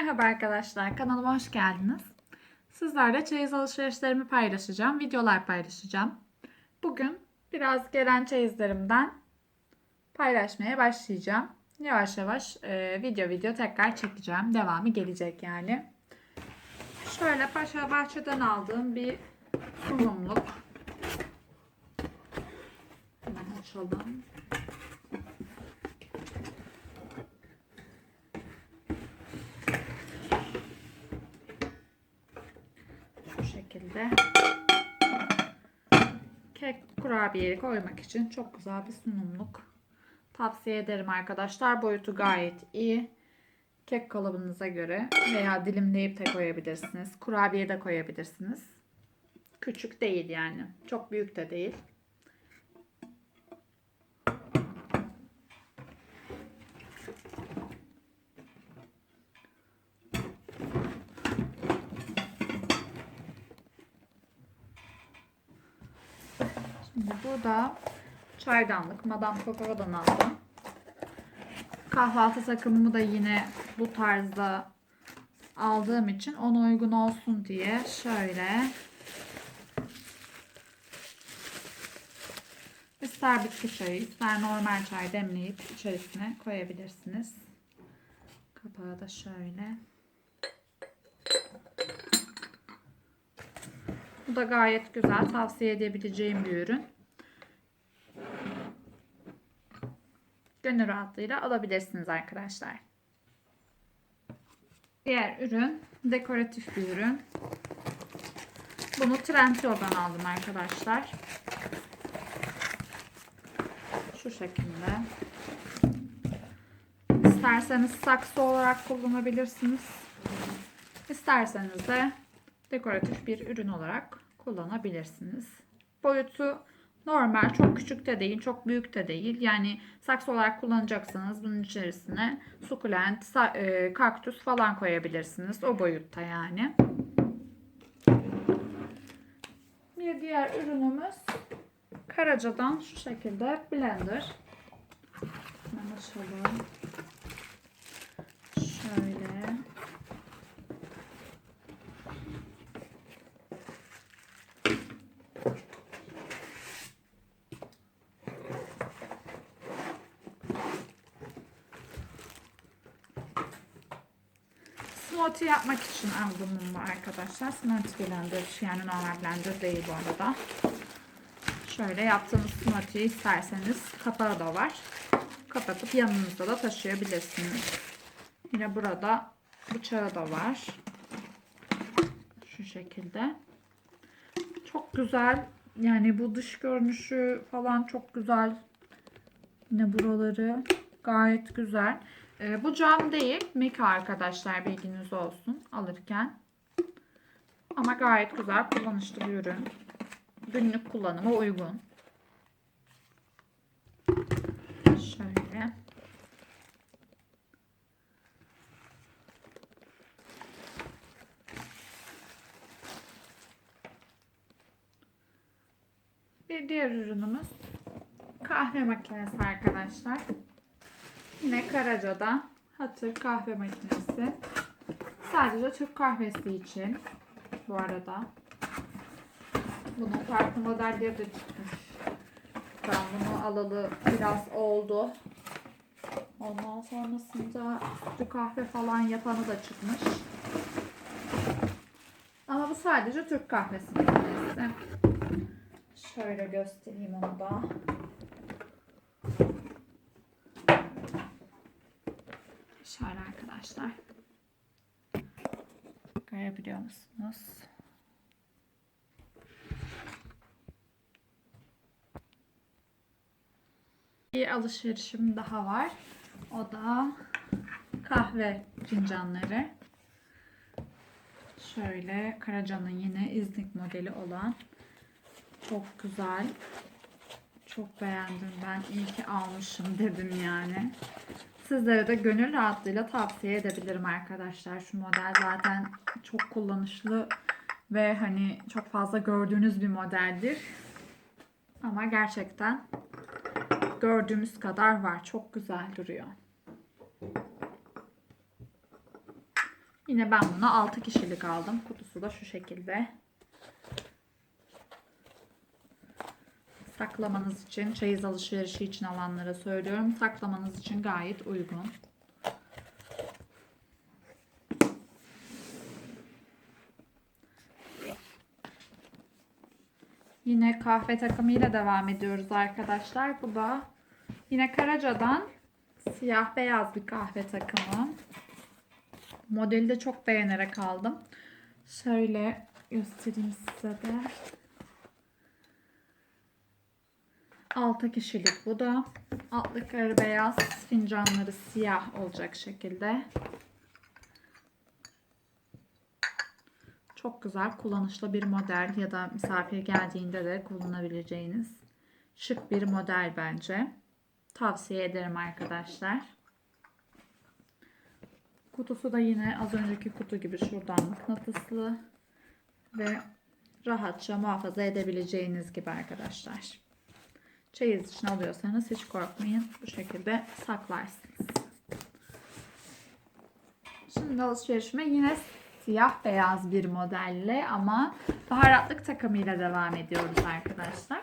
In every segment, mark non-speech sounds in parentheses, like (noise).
Merhaba arkadaşlar, kanalıma hoş geldiniz. Sizlerle çeyiz alışverişlerimi paylaşacağım, videolar paylaşacağım. Bugün biraz gelen çeyizlerimden paylaşmaya başlayacağım. Yavaş yavaş e, video video tekrar çekeceğim. Devamı gelecek yani. Şöyle Paşa Bahçe'den aldığım bir sunumluk. Hemen açalım. Şu şekilde. Kek kurabiyeli koymak için çok güzel bir sunumluk. Tavsiye ederim arkadaşlar. Boyutu gayet iyi. Kek kalıbınıza göre veya dilimleyip de koyabilirsiniz. Kurabiye de koyabilirsiniz. Küçük değil yani. Çok büyük de değil. Şimdi burada çaydanlık Madame Coco'dan aldım. Kahvaltı takımımı da yine bu tarzda aldığım için ona uygun olsun diye şöyle ister bitki çayı ister normal çay demleyip içerisine koyabilirsiniz. Kapağı da şöyle. Bu da gayet güzel. Tavsiye edebileceğim bir ürün. Gönül rahatlığıyla alabilirsiniz arkadaşlar. Diğer ürün dekoratif bir ürün. Bunu Trendyol'dan aldım arkadaşlar. Şu şekilde. İsterseniz saksı olarak kullanabilirsiniz. İsterseniz de dekoratif bir ürün olarak kullanabilirsiniz. Boyutu normal, çok küçük de değil, çok büyük de değil. Yani saksı olarak kullanacaksanız bunun içerisine sukulent, e, kaktüs falan koyabilirsiniz. O boyutta yani. Bir diğer ürünümüz Karaca'dan şu şekilde blender. Hemen açalım. Şöyle. Smoothie yapmak için aldım bunu arkadaşlar. Smoothie blender yani normal blender değil bu arada. Şöyle yaptığınız smoothie isterseniz kapağı da var. Kapatıp yanınızda da taşıyabilirsiniz. Yine burada bıçağı da var. Şu şekilde. Çok güzel. Yani bu dış görünüşü falan çok güzel. Yine buraları gayet güzel. Ee, bu cam değil. Mika arkadaşlar bilginiz olsun alırken. Ama gayet güzel kullanışlı bir ürün. Günlük kullanıma uygun. Şöyle. Bir diğer ürünümüz kahve makinesi arkadaşlar. Yine Karaca'da Hatır kahve makinesi. Sadece Türk kahvesi için bu arada. Bunun farklı modelleri de çıkmış. Ben bunu alalı biraz oldu. Ondan sonrasında sütlü kahve falan yapanı da çıkmış. Ama bu sadece Türk kahvesi makinesi. Şöyle göstereyim onu da. Şöyle arkadaşlar. Görebiliyor musunuz? Bir alışverişim daha var. O da kahve fincanları. Şöyle Karaca'nın yine İznik modeli olan çok güzel. Çok beğendim ben. İyi ki almışım dedim yani. Sizlere de gönül rahatlığıyla tavsiye edebilirim arkadaşlar. Şu model zaten çok kullanışlı ve hani çok fazla gördüğünüz bir modeldir. Ama gerçekten gördüğümüz kadar var. Çok güzel duruyor. Yine ben bunu 6 kişilik aldım. Kutusu da şu şekilde. Saklamanız için, çeyiz alışverişi için alanlara söylüyorum. Saklamanız için gayet uygun. Yine kahve takımıyla devam ediyoruz arkadaşlar. Bu da yine Karaca'dan siyah beyaz bir kahve takımı. Modeli de çok beğenerek aldım. Şöyle göstereyim size de. 6 kişilik bu da. Altlıkları beyaz, fincanları siyah olacak şekilde. Çok güzel, kullanışlı bir model ya da misafir geldiğinde de kullanabileceğiniz şık bir model bence. Tavsiye ederim arkadaşlar. Kutusu da yine az önceki kutu gibi şuradan mıknatıslı ve rahatça muhafaza edebileceğiniz gibi arkadaşlar. Çeyiz için alıyorsanız hiç korkmayın. Bu şekilde saklarsınız. Şimdi alışverişime yine siyah beyaz bir modelle ama baharatlık takımıyla devam ediyoruz arkadaşlar.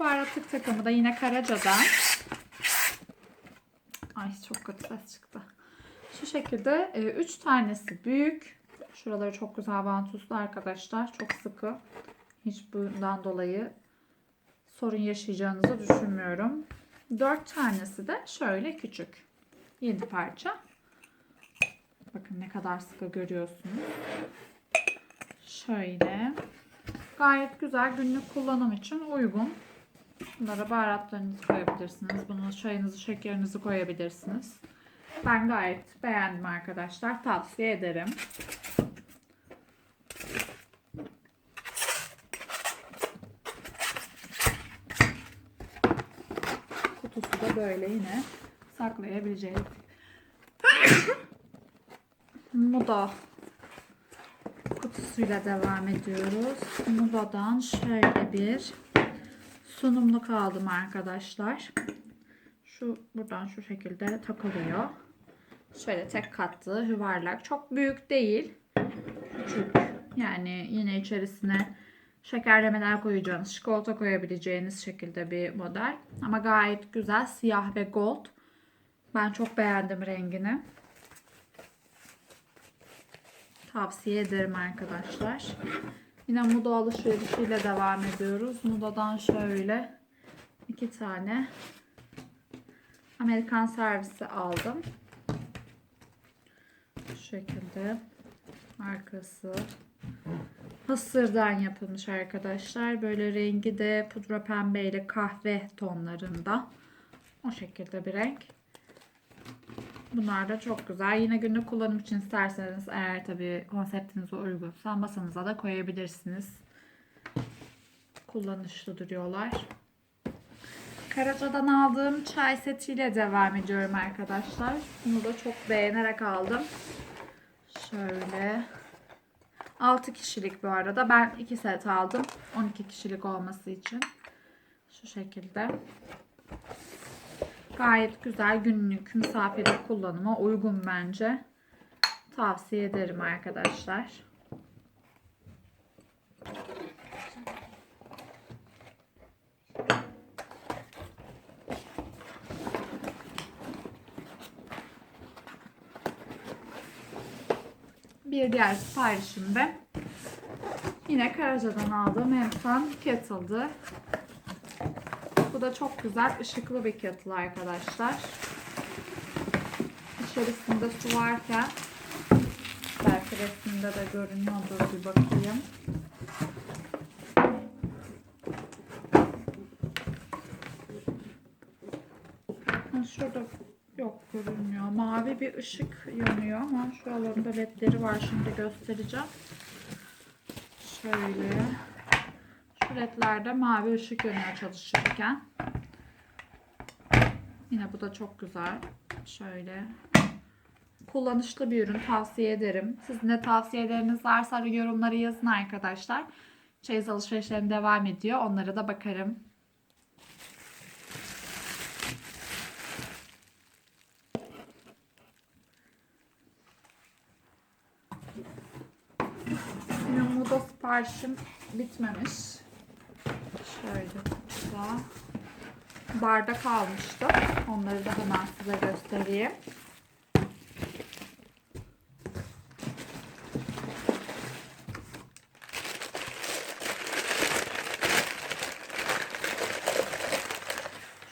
Baharatlık takımı da yine Karaca'dan. Ay çok kötü ses çıktı. Şu şekilde 3 tanesi büyük. Şuraları çok güzel vantuzlu arkadaşlar. Çok sıkı. Hiç bundan dolayı sorun yaşayacağınızı düşünmüyorum. 4 tanesi de şöyle küçük. 7 parça. Bakın ne kadar sıkı görüyorsunuz. Şöyle. Gayet güzel günlük kullanım için uygun. Bunlara baharatlarınızı koyabilirsiniz. Buna çayınızı, şekerinizi koyabilirsiniz. Ben gayet beğendim arkadaşlar. Tavsiye ederim. Kutusu da böyle yine saklayabileceğiz. (coughs) Moda kutusuyla devam ediyoruz. Moda'dan şöyle bir sunumluk aldım arkadaşlar. Şu buradan şu şekilde takılıyor. Şöyle tek katlı yuvarlak. Çok büyük değil. Küçük. Yani yine içerisine şekerlemeler koyacağınız, çikolata koyabileceğiniz şekilde bir model. Ama gayet güzel. Siyah ve gold. Ben çok beğendim rengini. Tavsiye ederim arkadaşlar. Yine Muda alışverişiyle devam ediyoruz. Muda'dan şöyle iki tane Amerikan servisi aldım. Şu şekilde arkası hasırdan yapılmış arkadaşlar. Böyle rengi de pudra pembe ile kahve tonlarında. O şekilde bir renk. Bunlar da çok güzel. Yine günlük kullanım için isterseniz eğer tabi konseptinize uygunsa masanıza da koyabilirsiniz. Kullanışlı duruyorlar. Karaca'dan aldığım çay setiyle devam ediyorum arkadaşlar. Bunu da çok beğenerek aldım. Şöyle. 6 kişilik bu arada. Ben 2 set aldım. 12 kişilik olması için. Şu şekilde. Gayet güzel günlük misafirlik kullanıma uygun bence. Tavsiye ederim arkadaşlar. Bir diğer siparişim de yine Karaca'dan aldığım Emsan Kettle'dı. Bu da çok güzel ışıklı bir kettle arkadaşlar. İçerisinde su varken belki resimde de görünüyordur bir bakayım. Şurada yok görünmüyor. Mavi bir ışık yanıyor ama şuralarında ledleri var. Şimdi göstereceğim. Şöyle. Şu ledlerde mavi ışık yanıyor çalışırken. Yine bu da çok güzel. Şöyle. Kullanışlı bir ürün. Tavsiye ederim. Sizin de tavsiyeleriniz varsa yorumları yazın arkadaşlar. Çeyiz alışverişlerim devam ediyor. Onlara da bakarım. Siparişim bitmemiş. Şöyle kutuda bardak almıştım. Onları da hemen size göstereyim.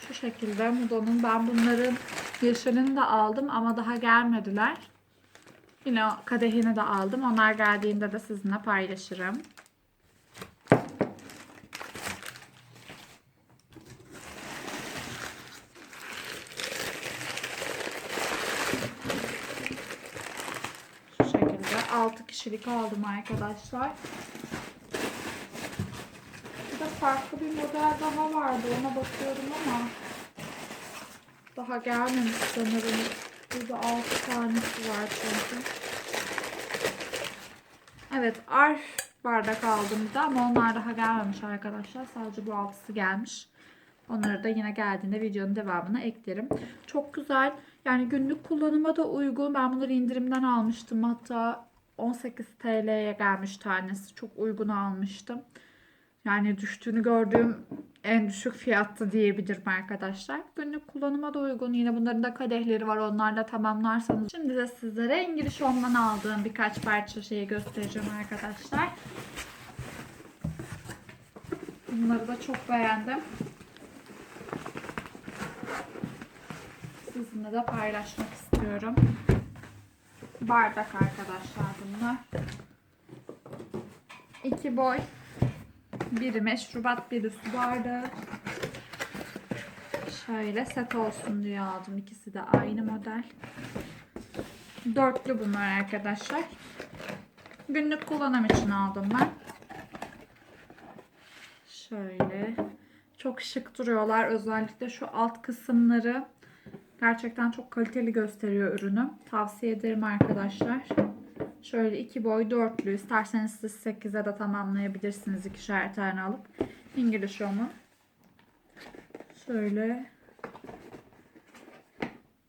Şu şekilde Mudo'nun ben bunların yeşilini de aldım ama daha gelmediler. Yine o kadehini de aldım. Onlar geldiğinde de sizinle paylaşırım. Şu şekilde 6 kişilik aldım arkadaşlar. Bir de farklı bir model daha vardı. Ona bakıyorum ama daha gelmemiş sanırım. Burada 6 tanesi var çünkü. Evet arf bardak aldım de ama onlar daha gelmemiş arkadaşlar. Sadece bu altısı gelmiş. Onları da yine geldiğinde videonun devamına eklerim. Çok güzel. Yani günlük kullanıma da uygun. Ben bunları indirimden almıştım. Hatta 18 TL'ye gelmiş tanesi. Çok uygun almıştım. Yani düştüğünü gördüğüm en düşük fiyattı diyebilirim arkadaşlar. Günlük kullanıma da uygun. Yine bunların da kadehleri var. Onlarla tamamlarsanız. Şimdi de sizlere İngiliz Home'dan aldığım birkaç parça şeyi göstereceğim arkadaşlar. Bunları da çok beğendim. Sizinle de paylaşmak istiyorum. Bardak arkadaşlar bunlar. İki boy. Biri meşrubat, biri su bardağı. Şöyle set olsun diye aldım. İkisi de aynı model. Dörtlü bunlar arkadaşlar. Günlük kullanım için aldım ben. Şöyle. Çok şık duruyorlar. Özellikle şu alt kısımları gerçekten çok kaliteli gösteriyor ürünü. Tavsiye ederim arkadaşlar. Şöyle iki boy dörtlü. İsterseniz siz 8'e de tamamlayabilirsiniz. ikişer tane alıp. İngiliz Home'un. Şöyle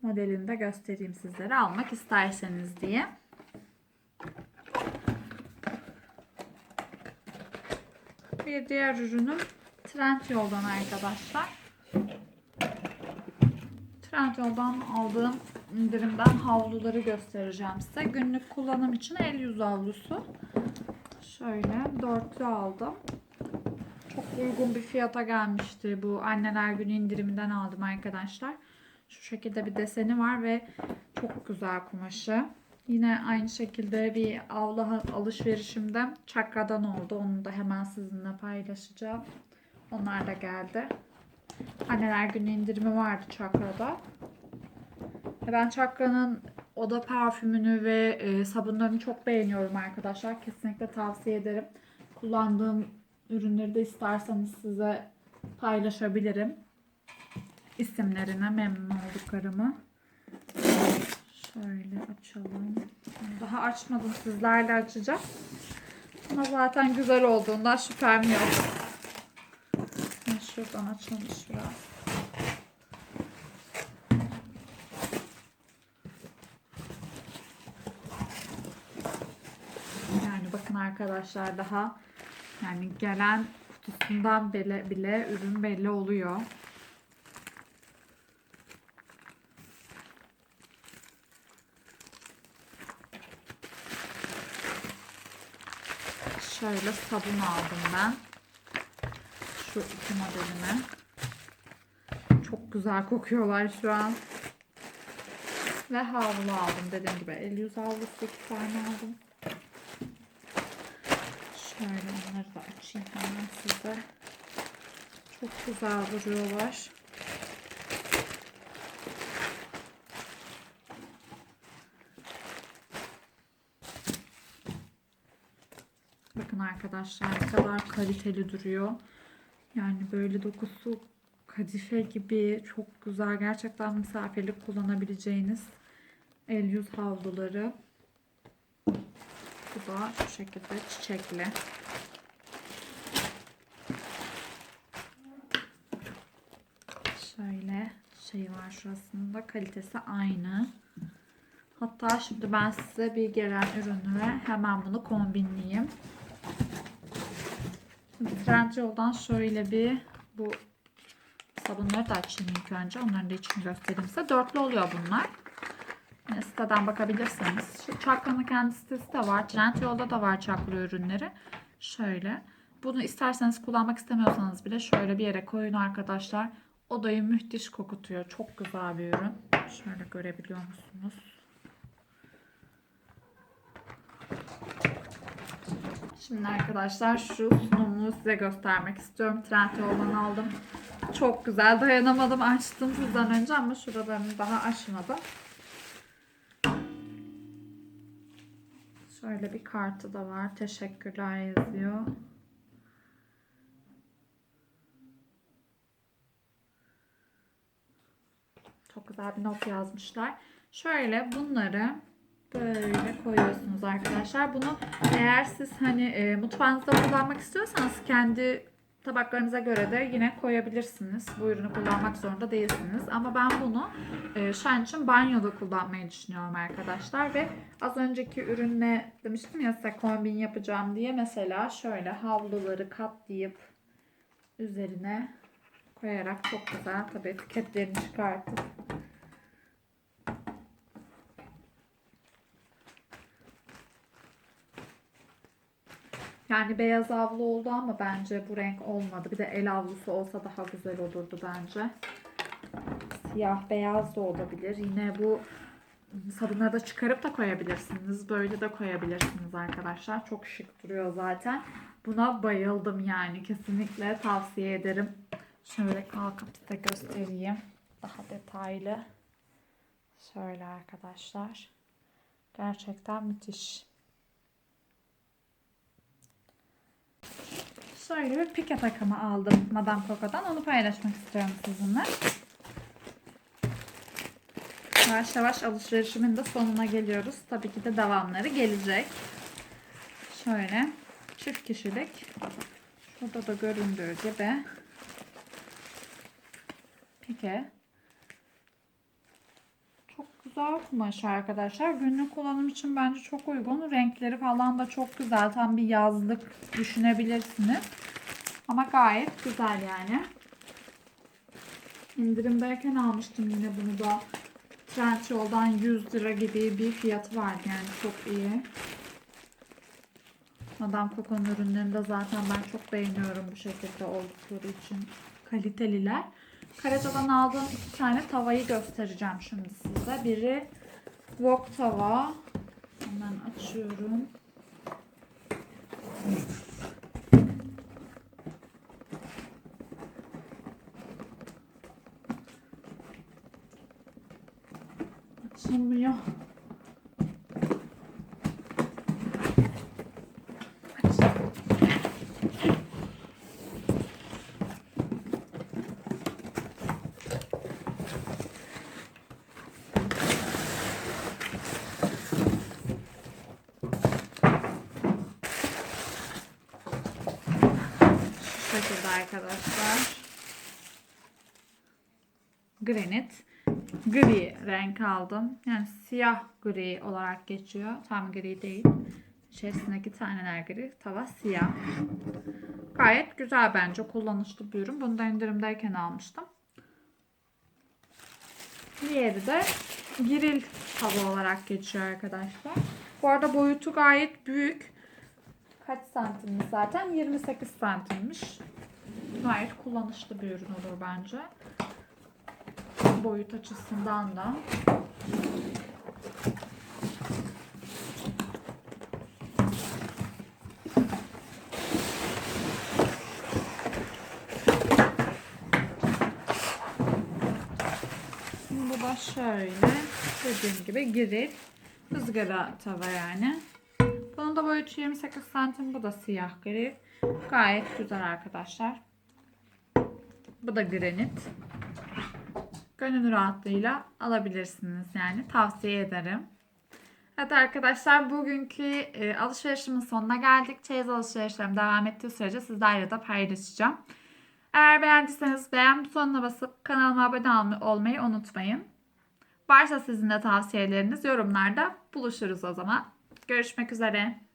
modelini de göstereyim sizlere. Almak isterseniz diye. Bir diğer ürünüm Trendyol'dan arkadaşlar. Trendyol'dan aldığım indirimden havluları göstereceğim size. Günlük kullanım için el yüz havlusu. Şöyle dörtlü aldım. Çok uygun bir fiyata gelmişti. Bu anneler günü indiriminden aldım arkadaşlar. Şu şekilde bir deseni var ve çok güzel kumaşı. Yine aynı şekilde bir avla alışverişimde çakradan oldu. Onu da hemen sizinle paylaşacağım. Onlar da geldi. Anneler günü indirimi vardı çakrada. Ben çakranın oda parfümünü ve e, sabunlarını çok beğeniyorum arkadaşlar. Kesinlikle tavsiye ederim. Kullandığım ürünleri de isterseniz size paylaşabilirim. İsimlerine memnun olduklarımı. Şöyle açalım. Daha açmadım. Sizlerle açacağım. Ama zaten güzel olduğundan şüphem yok. Şuradan açılmış biraz. Yani bakın arkadaşlar daha yani gelen kutusundan bile, bile ürün belli oluyor. Şöyle sabun aldım ben. Şu iki modelimi. Çok güzel kokuyorlar şu an. Ve havlu aldım dediğim gibi. El yüz havlusu iki tane aldım. Şöyle onları da açayım hemen size. Çok güzel duruyorlar. Bakın arkadaşlar ne kadar kaliteli duruyor. Yani böyle dokusu kadife gibi çok güzel. Gerçekten misafirlik kullanabileceğiniz el yüz havluları. Da şu şekilde çiçekli. Şöyle şey var şurasında kalitesi aynı. Hatta şimdi ben size bir gelen ürünü ve hemen bunu kombinleyeyim. Şimdi Trendyol'dan şöyle bir bu sabunları da açayım ilk önce. Onların da içini göstereyim size. Dörtlü oluyor bunlar. Yine siteden bakabilirsiniz. Şu Çakra'nın kendi sitesi de var. Trendyol'da da var Çakra ürünleri. Şöyle. Bunu isterseniz kullanmak istemiyorsanız bile şöyle bir yere koyun arkadaşlar. Odayı müthiş kokutuyor. Çok güzel bir ürün. Şöyle görebiliyor musunuz? Şimdi arkadaşlar şu sunumunu size göstermek istiyorum. Trendyol'dan aldım. Çok güzel. Dayanamadım. Açtım sizden önce ama şuralarını daha açmadım. Şöyle bir kartı da var. Teşekkürler yazıyor. Çok güzel bir not yazmışlar. Şöyle bunları böyle koyuyorsunuz arkadaşlar. Bunu eğer siz hani e, mutfağınızda kullanmak istiyorsanız kendi tabaklarınıza göre de yine koyabilirsiniz. Bu ürünü kullanmak zorunda değilsiniz. Ama ben bunu e, şu an için banyoda kullanmayı düşünüyorum arkadaşlar. Ve az önceki ürünle demiştim ya size kombin yapacağım diye. Mesela şöyle havluları katlayıp üzerine koyarak çok güzel tabii etiketlerini çıkartıp Yani beyaz havlu oldu ama bence bu renk olmadı. Bir de el havlusu olsa daha güzel olurdu bence. Siyah beyaz da olabilir. Yine bu sabunları da çıkarıp da koyabilirsiniz. Böyle de koyabilirsiniz arkadaşlar. Çok şık duruyor zaten. Buna bayıldım yani. Kesinlikle tavsiye ederim. Şöyle kalkıp size göstereyim. Daha detaylı. Şöyle arkadaşlar. Gerçekten müthiş. Şöyle bir pike takımı aldım Madame Coco'dan. Onu paylaşmak istiyorum sizinle. Yavaş yavaş alışverişimin de sonuna geliyoruz. Tabii ki de devamları gelecek. Şöyle çift kişilik. Şurada da göründüğü gibi pike. Güzel kumaş arkadaşlar. Günlük kullanım için bence çok uygun. Renkleri falan da çok güzel. Tam bir yazlık düşünebilirsiniz. Ama gayet güzel yani. İndirimdeyken almıştım yine bunu da. Trendyol'dan 100 lira gibi bir fiyatı vardı yani çok iyi. Madame Coco'nun ürünlerini de zaten ben çok beğeniyorum bu şekilde oldukları için. Kaliteliler. Karaca'dan aldığım iki tane tavayı göstereceğim şimdi size. Biri wok tava. Hemen açıyorum. Açılmıyor. Aç. Şu şekilde arkadaşlar. Granit. Gri renk aldım. Yani siyah gri olarak geçiyor. Tam gri değil. İçerisindeki taneler gri. Tava siyah. Gayet güzel bence. Kullanışlı bir ürün. Bunu da indirimdeyken almıştım. Diğeri de giril tava olarak geçiyor arkadaşlar. Bu arada boyutu gayet büyük. Kaç santimmiş zaten? 28 santimmiş. Gayet kullanışlı bir ürün olur bence. Boyut açısından da. Bu da şöyle dediğim gibi grill ızgara tava yani. Bunun da boyutu 28 santim. Bu da siyah gri. Gayet güzel arkadaşlar. Bu da granit. Gönül rahatlığıyla alabilirsiniz yani. Tavsiye ederim. Evet arkadaşlar bugünkü e, alışverişimin sonuna geldik. Çeyiz alışverişlerim devam ettiği sürece sizlerle de paylaşacağım. Eğer beğendiyseniz beğen butonuna basıp kanalıma abone olmayı unutmayın. Varsa sizin de tavsiyeleriniz yorumlarda buluşuruz o zaman. Görüşmek üzere.